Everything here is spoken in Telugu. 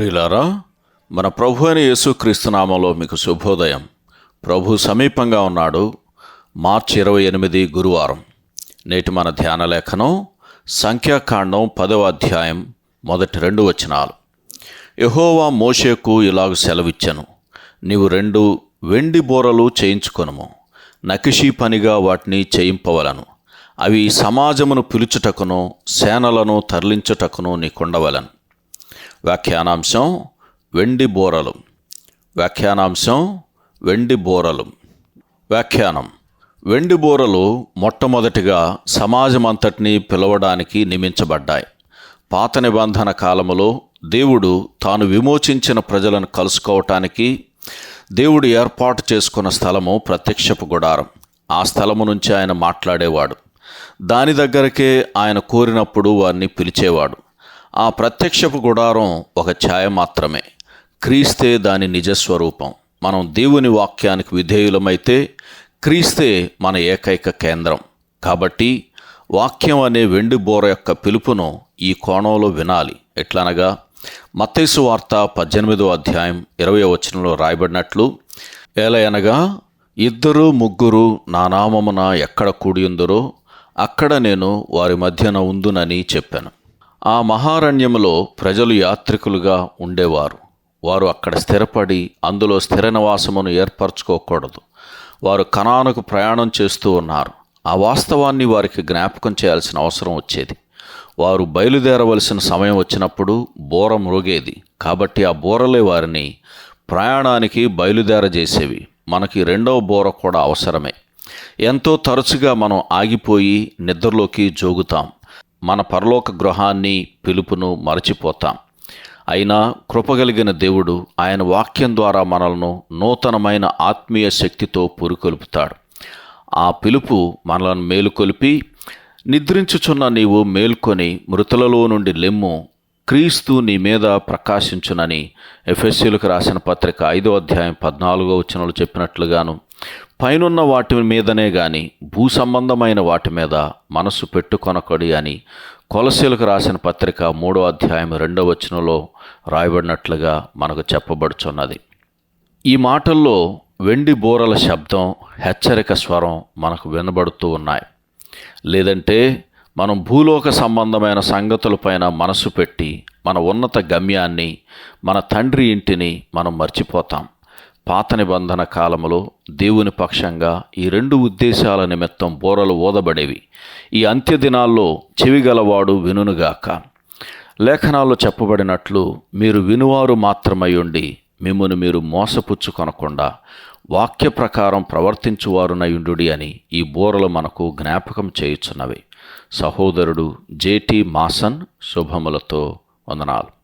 ప్రియులారా మన ప్రభు అయిన యేసుక్రీస్తునామంలో మీకు శుభోదయం. ప్రభు సమీపంగా ఉన్నాడు. మార్చి ఇరవై ఎనిమిది గురువారం. నేటి మన ధ్యాన లేఖనం సంఖ్యాకాండం పదవ అధ్యాయం మొదటి రెండు వచనాలు. యహోవా మోషేకు ఇలాగ సెలవిచ్చెను. నీవు రెండు వెండి బోరలు చేయించుకొనుము. నకిషీ పనిగా వాటిని చేయింపవలను. అవి సమాజమును పిలుచుటకును సేనలను తరలించుటకును నీకుండవలను. వ్యాఖ్యానాంశం వెండి బోరలు. వ్యాఖ్యానాంశం వెండి బోరలు. వ్యాఖ్యానం. వెండి బోరలు మొట్టమొదటిగా సమాజం అంతటినీ పిలవడానికి నియమించబడ్డాయి. పాత నిబంధన కాలములో దేవుడు తాను విమోచించిన ప్రజలను కలుసుకోవటానికి దేవుడు ఏర్పాటు చేసుకున్న స్థలము ప్రత్యక్షపు గుడారం. ఆ స్థలము నుంచి ఆయన మాట్లాడేవాడు. దాని దగ్గరకే ఆయన కోరినప్పుడు వారిని పిలిచేవాడు. ఆ ప్రత్యక్షపు గుడారం ఒక ఛాయ మాత్రమే. క్రీస్తే దాని నిజస్వరూపం మనం దేవుని వాక్యానికి విధేయులమైతే క్రీస్తే మన ఏకైక కేంద్రం. కాబట్టి వాక్యం అనే వెండి బోర యొక్క పిలుపును ఈ కోణంలో వినాలి. ఎట్లనగా మత్తేసు వార్త పద్దెనిమిదో అధ్యాయం ఇరవై వచనంలో రాయబడినట్లు ఏలయనగా ఇద్దరు ముగ్గురు నా నామమున ఎక్కడ కూడియుందరో అక్కడ నేను వారి మధ్యన ఉందునని చెప్పాను. ఆ మహారణ్యములో ప్రజలు యాత్రికులుగా ఉండేవారు. వారు అక్కడ స్థిరపడి అందులో స్థిర నివాసమును ఏర్పరచుకోకూడదు. వారు కణానుకు ప్రయాణం చేస్తూ ఉన్నారు. ఆ వాస్తవాన్ని వారికి జ్ఞాపకం చేయాల్సిన అవసరం వచ్చేది. వారు బయలుదేరవలసిన సమయం వచ్చినప్పుడు బోర మృగేది కాబట్టి ఆ బోరలే వారిని ప్రయాణానికి బయలుదేరజేసేవి. మనకి రెండవ బోర కూడా అవసరమే. ఎంతో తరచుగా మనం ఆగిపోయి నిద్రలోకి జోగుతాం. మన పరలోక గృహాన్ని పిలుపును మరచిపోతాం. అయినా కృపగలిగిన దేవుడు ఆయన వాక్యం ద్వారా మనలను నూతనమైన ఆత్మీయ శక్తితో పురుకొల్పుతాడు. ఆ పిలుపు మనలను మేలుకొలిపి నిద్రించుచున్న నీవు మేల్కొని మృతులలో నుండి లెమ్ము క్రీస్తు నీ మీద ప్రకాశించునని ఎఫ్ఎస్సీలకు రాసిన పత్రిక ఐదో అధ్యాయం పద్నాలుగో వచనంలో చెప్పినట్లుగాను పైనున్న వాటి మీదనే గాని భూ సంబంధమైన వాటి మీద మనసు పెట్టుకొనకడి అని కొలసీలకు రాసిన పత్రిక మూడో అధ్యాయం రెండో వచనంలో రాయబడినట్లుగా మనకు చెప్పబడుచున్నది. ఈ మాటల్లో వెండి బోరల శబ్దం హెచ్చరిక స్వరం మనకు వినబడుతూ ఉన్నాయి. లేదంటే మనం భూలోక సంబంధమైన సంగతులపైన మనసు పెట్టి మన ఉన్నత గమ్యాన్ని మన తండ్రి ఇంటిని మనం మర్చిపోతాం. పాత నిబంధన కాలములో దేవుని పక్షంగా ఈ రెండు ఉద్దేశాల నిమిత్తం బోరలు ఊదబడేవి ఈ అంత్యదినాల్లో చెవిగలవాడు వినునుగాక. లేఖనాల్లో చెప్పబడినట్లు మీరు వినువారు మాత్రమై ఉండి మీరు మోసపుచ్చుకొనకుండా వాక్య ప్రకారం ప్రవర్తించువారునయుండు అని ఈ బోరలు మనకు జ్ఞాపకం చేయుచున్నవి. సహోదరుడు జేటి మాసన్ శుభములతో వందనాలు.